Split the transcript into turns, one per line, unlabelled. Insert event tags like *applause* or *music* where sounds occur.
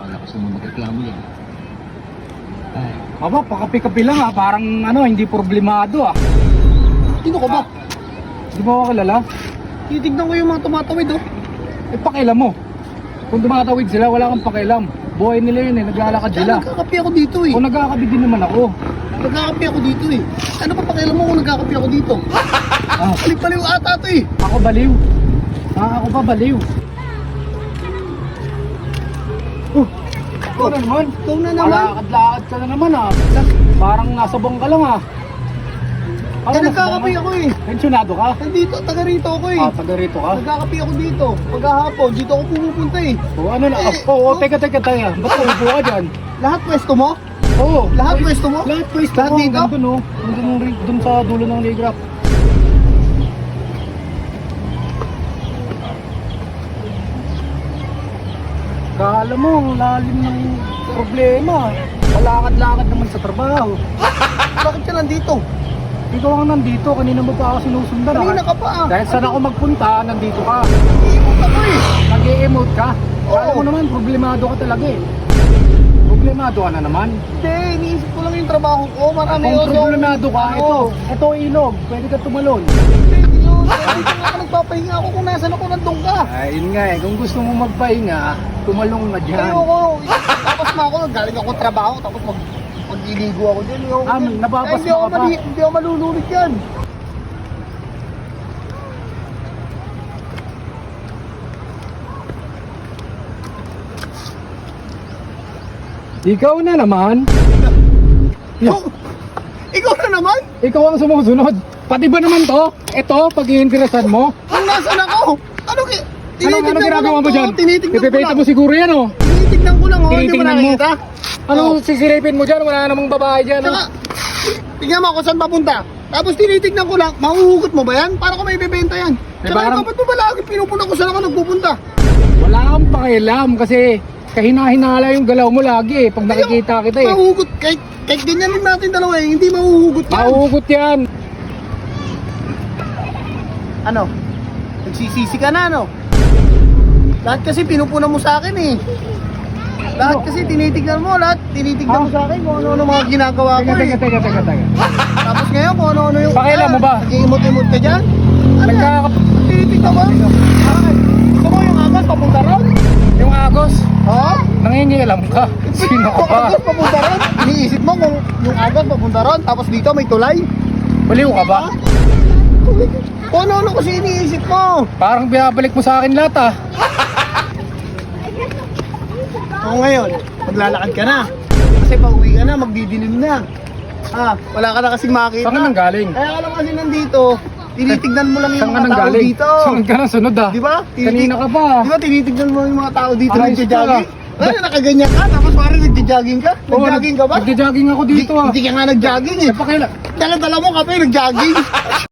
Kala ko sa mga magreklamo yan. Ay,
Aba, pakapi-kapi lang ah. Parang ano, hindi problemado ah.
Sino ka ba?
Di ba ako kilala?
Titignan ko yung mga tumatawid oh.
Eh, pakialam mo. Kung tumatawid sila, wala kang pakialam. Buhay nila yun eh, naglalakad
Kaya
sila.
nagkakapi ako dito eh.
Kung nagkakabi din naman ako.
Nagkakapi ako dito eh. Ano pa pakialam mo kung nagkakapi ako dito?
Ah,
Palik-paliw ata to eh.
ako baliw. Ah, ako pa baliw. Oh, ikaw na naman.
Ikaw na naman.
Malakad-lakad ka na naman ah. Parang nasa bang ka lang ah. Nasa
nagkakapi ako eh.
Pensyonado ka?
Nandito, taga rito ako eh.
Ah, taga rito ka?
Nagkakapi ako dito. Pagkahapon, dito ako pumupunta eh.
O ano na?
Eh,
Oo, oh, teka, teka, teka. Ba't upo ka dyan?
Lahat pwesto mo?
Oo.
Lahat
Ay,
pwesto mo?
Lahat pwesto
Lahat
ko.
dito?
Nandun oh. Yung rig- dun sa dulo ng ligrap. Kala mo, ang lalim ng problema. Malakad-lakad naman sa trabaho. *laughs*
Bakit ka nandito?
Ikaw ang nandito, kanina mo pa ako sinusundan.
Kanina
ah.
ka pa ah.
Dahil saan ako magpunta, nandito ka.
Iikot ako eh.
Nag-e-emote ka.
Oo.
Kala mo naman, problemado ka talaga eh. Problemado ka na naman.
Hindi, iniisip ko lang yung trabaho ko. Marami
Kung
ako.
problemado ka, ito. Ito ilog, pwede ka tumalon.
Hindi, yun. Nga ako nagpapahinga ako kung nasan ako nandun ka.
Ayun nga eh, kung gusto mo magpahinga, tumalong na dyan.
Ayoko. Tapos na ako, galing ako trabaho, tapos mag magliligo ako dyan. Ayoko
Ah,
dyan.
nababas
Ay, hindi
mo
ako
ka pa?
mali- Hindi ako malulunod yan.
Ikaw na naman.
Ikaw, ikaw na naman?
Ikaw ang sumusunod. Pati ba naman to? Ito, pag iinteresan mo?
Ang nasan ako? Ano ki?
Ano, ano ginagawa mo dyan?
Ko lang.
mo siguro yan oh.
Tinitignan ko lang, oh. Hindi mo
Tinitignan mo.
nakikita?
Ano
Oh.
sisiripin mo dyan? Wala namang babae dyan. Oh.
tignan mo kung saan papunta. Tapos tinitignan ko lang, mahuhugot mo ba yan? Para ko may bibenta yan.
Eh,
Tsaka
parang-
ba't mo ba lagi pinupunta kung saan ako nagpupunta?
Wala kang pakialam kasi kahina-hinala yung galaw mo lagi eh. Pag nakikita kita eh.
Mahuhugot, kahit, kahit ganyan din natin dalawa eh, hindi mahuhugot yan.
Mahugot yan.
Ano? Nagsisisi ka na, no? Lahat kasi pinupuna mo sa akin eh. Lahat
Ano?
kasi tinitignan mo, lahat tinitignan
Ah?
mo sa akin kung ano-ano mga ginagawa ko
Teka,
eh.
teka, teka, teka, teka.
Tapos ngayon kung ano-ano yung...
Pakialam mo ba?
Nag-iimot-imot ka dyan? Ano?
Nagkakap...
Tinitignan mo?
Bakit?
Gusto mo yung agad papunta ron?
Yung agos,
Ha?
nangingialam ka. Sino ka
Kung
ba?
agad papunta ron? Iniisip mo kung yung agad papunta ron, tapos dito may tulay?
Baliw ka ba?
Kung ano-ano kasi iniisip mo?
Parang binabalik mo sa akin lahat ah.
O ngayon, maglalakad ka na. Kasi pauwi ka na, magdidilim na. Ah, wala ka na kasing makita.
Saan ka nang galing?
Kaya ka lang kasi nandito, tinitignan mo lang yung
Saan ka
mga
nang
tao
galing?
dito.
Saan ka nang sunod ah?
Di ba?
Kanina ka pa.
Di ba tinitignan mo yung mga tao dito
Ayos
nagja-jogging?
ka.
Ano, nakaganyan ka, tapos parang nagja-jogging ka?
Oo,
Nag-jogging ka ba?
Nagja-jogging ako
Di-
dito ah.
Hindi ka nga nag-jogging eh.
Eh, pakila.
Dala-dala mo kape, nag-jogging. *laughs*